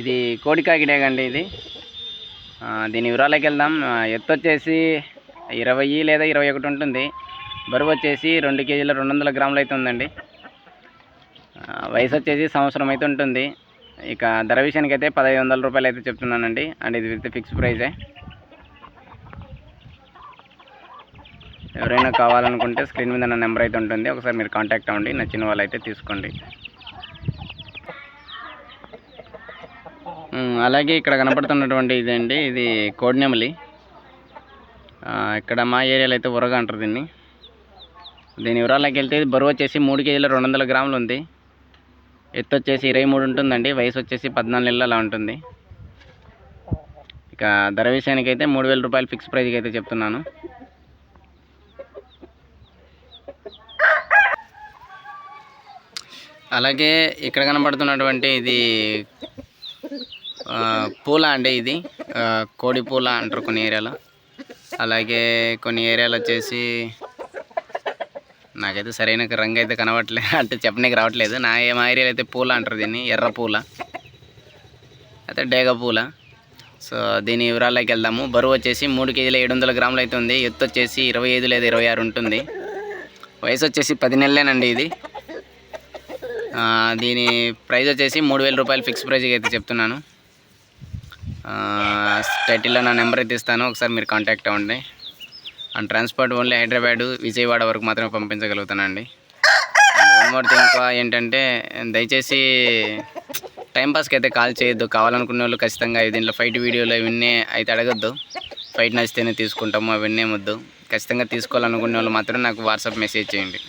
ఇది కోడికాకిడేగ అండి ఇది. దీని వివరాలకి వెళ్దాం. ఎత్తు వచ్చేసి ఇరవై లేదా ఇరవై ఒకటి ఉంటుంది. బరువు వచ్చేసి రెండు కేజీల రెండు వందల గ్రాములు అయితే ఉందండి. వయసు వచ్చేసి సంవత్సరం అయితే ఉంటుంది. ఇక ధర విషయానికి అయితే పదహైదు వందల రూపాయలు అయితే చెప్తున్నానండి. అండ్ ఇది విత్ ఫిక్స్ ప్రైజే. ఎవరైనా కావాలనుకుంటే స్క్రీన్ మీద నా నెంబర్ అయితే ఉంటుంది. ఒకసారి మీరు కాంటాక్ట్ అవ్వండి. నచ్చిన వాళ్ళు అయితే తీసుకోండి. అలాగే ఇక్కడ కనపడుతున్నటువంటి ఇదండి ఇది కోడినెమలి. ఇక్కడ మా ఏరియాలో అయితే ఉరగ అంటారు దీన్ని. దీని వివరాల్లోకి వెళ్తే ఇది బరువు వచ్చేసి మూడు కేజీల రెండు వందల గ్రాములు ఉంది. ఎత్తు వచ్చేసి ఇరవై మూడు ఉంటుందండి. వయసు వచ్చేసి పద్నాలుగు నెలలు అలా ఉంటుంది. ఇక ధర విషయానికి అయితే మూడు వేల రూపాయలు ఫిక్స్ ప్రైజ్కి అయితే చెప్తున్నాను. అలాగే ఇక్కడ కనబడుతున్నటువంటి ఇది పూల అండి ఇది. కోడి పూల అంటారు కొన్ని ఏరియాలో. అలాగే కొన్ని ఏరియాలో వచ్చేసి నాకైతే సరైన రంగు అయితే కనబడట్లేదు అంటే చెప్పనీకి రావట్లేదు. నా ఏ- మా ఏరియాలో అయితే పూల అంటారు దీన్ని. ఎర్ర పూల. అయితే డేగ పూల. సో దీని వివరాల్లోకి వెళ్దాము. బరువు వచ్చేసి మూడు కేజీల ఏడు వందల గ్రాములు అయితే ఉంది. ఎత్తు వచ్చేసి ఇరవై ఐదు లేదా ఇరవై ఆరు ఉంటుంది. వయసు వచ్చేసి పది నెలలేనండి ఇది. దీని ప్రైస్ వచ్చేసి మూడు వేల రూపాయలు ఫిక్స్ ప్రైజ్కి అయితే చెప్తున్నాను. టైటిల్లో నా నెంబర్ అయితే ఇస్తాను ఒకసారి మీరు కాంటాక్ట్ అవ్వండి. And transport only Hyderabad Vijayawada వరకు మాత్రమే పంపించగలుగుతానండి. వన్ మోర్ థింగ్ ఇంకా ఏంటంటే దయచేసి టైంపాస్కి అయితే కాల్ చేయొద్దు. కావాలనుకునే వాళ్ళు ఖచ్చితంగా దీంట్లో ఫైట్ వీడియోలు ఇవన్నీ అయితే అడగద్దు. ఫైట్ నచ్చితేనే తీసుకుంటాము అవన్నీ వద్దు ఖచ్చితంగా తీసుకోవాలనుకునే వాళ్ళు మాత్రం నాకు వాట్సాప్ మెసేజ్ చేయండి.